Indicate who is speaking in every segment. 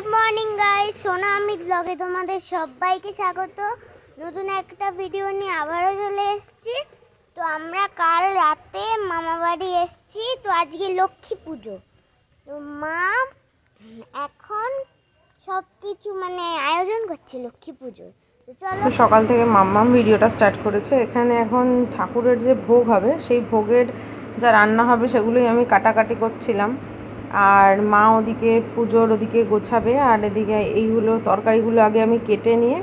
Speaker 1: Good morning guys সোনা আমি ব্লগে তোমাদের সবাইকে স্বাগত। নতুন একটা ভিডিও নিয়ে আবারও চলে এসেছি। তো আমরা কাল রাতে মামা বাড়ি এসেছি। তো আজকে লক্ষ্মী পুজো। তো মা এখন সব কিছু মানে আয়োজন করছে লক্ষ্মী পুজো তো
Speaker 2: সকাল থেকে মাম্মাম ভিডিওটা স্টার্ট করেছে। এখানে এখন ঠাকুরের যে ভোগ হবে, সেই ভোগের যা রান্না হবে, সেগুলোই আমি কাটাকাটি করছিলাম। আর মা ওদিকে পুজোর ওদিকে গোছাবে, আর এদিকে এইগুলো তরকারিগুলো আগে আমি কেটে নিয়ে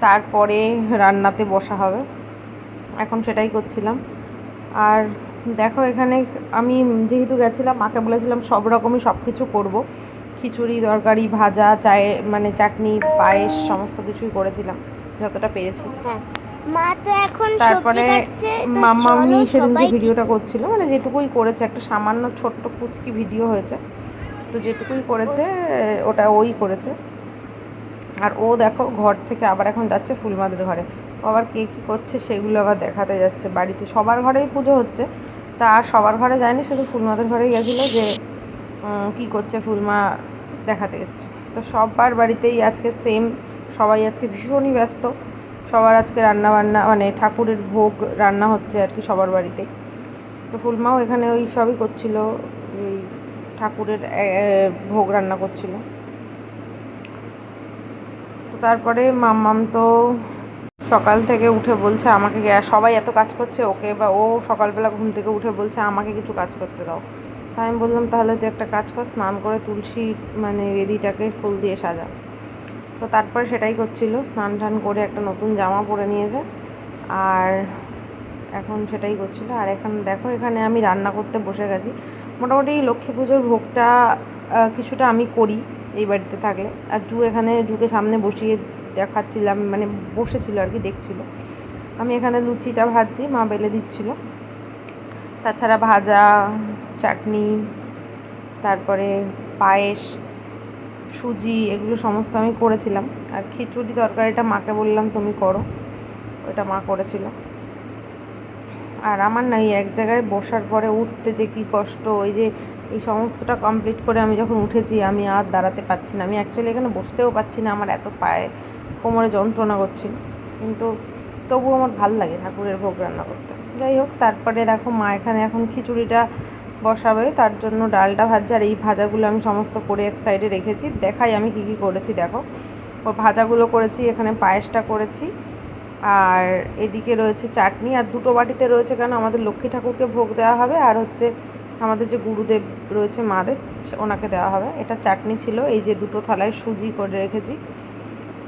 Speaker 2: তারপরে রান্নাতে বসা হবে। এখন সেটাই করছিলাম। আর দেখো এখানে আমি যেহেতু গেছিলাম, মাকে বলেছিলাম সব রকমই সব কিছু করব। খিচুড়ি, তরকারি, ভাজা, চায়ে মানে চাটনি, পায়েস, সমস্ত কিছুই করেছিলাম, যতটা পেরেছি।
Speaker 1: হ্যাঁ। মা তো এখন
Speaker 2: তারপরে মাম্মা আমি সেদিনকে ভিডিওটা করছিল মানে যেটুকুই করেছে একটা সামান্য ছোট্ট কুচকি ভিডিও হয়েছে। তো যেটুকুই করেছে ওটা ওই করেছে। আর ও দেখো ঘর থেকে আবার এখন যাচ্ছে ফুলমাদের ঘরে। ও আবার কে কী করছে সেগুলো আবার দেখাতে যাচ্ছে বাড়িতে। সবার ঘরেই পুজো হচ্ছে। তা আর সবার ঘরে যায়নি শুধু ফুলমাদের ঘরেই গেছিল যে কি করছে ফুলমা দেখাতে এসছে। তো সবার বাড়িতেই আজকে সেম সবাই আজকে ভীষণই ব্যস্ত। সবার আজকে রান্না বান্না মানে ঠাকুরের ভোগ রান্না হচ্ছে আর কি সবার বাড়িতে। তো ফুলমাও এখানে ওই সবই করছিল, ওই ঠাকুরের ভোগ রান্না করছিল। তো তারপরে মাম্মাম তো সকাল থেকে উঠে বলছে আমাকে, সবাই এত কাজ করছে ওকে, বা ও সকালবেলা ঘুম থেকে উঠে বলছে আমাকে কিছু কাজ করতে দাও। তাই আমি বললাম, তাহলে তুই একটা কাজ কর, স্নান করে তুলসী মানে বেদিটাকে ফুল দিয়ে সাজা। তো তারপরে সেটাই করছিল, স্নান টান করে একটা নতুন জামা পরে নিয়েছে। আর এখন সেটাই করছিল। আর এখন দেখো, এখানে আমি রান্না করতে বসে গেছি। মোটামুটি লক্ষ্মী পুজোর ভোগটা কিছুটা আমি করি এই বাড়িতে থাকলে। আর জু এখানে, জুকে সামনে বসিয়ে দেখাচ্ছিলাম মানে বসেছিল আর কি, দেখছিল। আমি এখানে লুচিটা ভাজছি, মা বেলে দিচ্ছিল। তাছাড়া ভাজা, চাটনি, তারপরে পায়েস সুজি, এগুলো সমস্ত আমি করেছিলাম। আর খিচুড়ি তরকারিটা মাকে বললাম, তুমি করো। ওটা মা করেছিল। আর আমার না এই এক জায়গায় বসার পরে উঠতে যে কী কষ্ট, ওই যে এই সমস্তটা কমপ্লিট করে আমি যখন উঠেছি, আমি আর দাঁড়াতে পারছি না। আমি অ্যাকচুয়ালি এখানে বসতেও পারছি না, আমার এত পায়ে কোমরে যন্ত্রণা করছিল। কিন্তু তবুও আমার ভালো লাগে ঠাকুরের ভোগ রান্না করতে। যাই হোক, তারপরে দেখো মা এখানে এখন খিচুড়িটা বসাবে, তার জন্য ডালটা ভাজছে, আর এই ভাজাগুলো আমি সমস্ত করে এক সাইডে রেখেছি। দেখাই আমি কী কী করেছি, দেখো। ওর ভাজাগুলো করেছি, এখানে পায়েসটা করেছি। আর এদিকে রয়েছে চাটনি, আর দুটো বাটিতে রয়েছে কেন, আমাদের লক্ষ্মী ঠাকুরকে ভোগ দেওয়া হবে, আর হচ্ছে আমাদের যে গুরুদেব রয়েছে মাদের, ওনাকে দেওয়া হবে। এটা চাটনি ছিল, এই যে দুটো থালায় সুজি করে রেখেছি।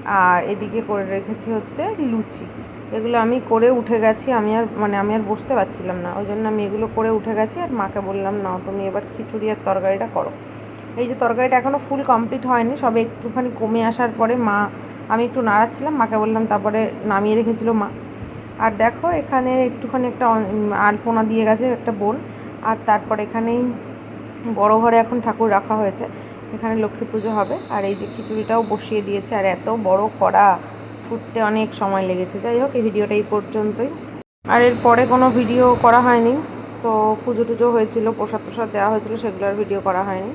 Speaker 2: আর এদিকে করে রেখেছি হচ্ছে লুচি। এগুলো আমি করে উঠে গেছি, আমি আর মানে আমি আর বসতে পারছিলাম না। ওই জন্য আমি এগুলো করে উঠে গেছি আর মাকে বললাম না তুমি এবার খিচুড়ি আর তরকারিটা করো। এই যে তরকারিটা এখনও ফুল কমপ্লিট হয়নি, সবে একটুখানি কমে আসার পরে মা, আমি একটু নাড়াচ্ছিলাম, মাকে বললাম, তারপরে নামিয়ে রেখেছিল মা। আর দেখো এখানে একটুখানি একটা আলপনা দিয়ে গেছে একটা বোন, আর তারপর এখানেই বড় ঘরে এখন ঠাকুর রাখা হয়েছে। এখানে লক্ষ্মী পুজো হবে, আর এই যে খিচুড়িটাও বসিয়ে দিয়েছে, আর এত বড় কড়া। ফুটতে অনেক সময় লেগেছে। যাই হোক, এই ভিডিওটা এই পর্যন্তই। আর এর পরে কোনো ভিডিও করা হয়নি, তো পুজো টুজো হয়েছিল, প্রসাদ প্রসাদ দেওয়া হয়েছিল সেগুলোর ভিডিও করা হয়নি।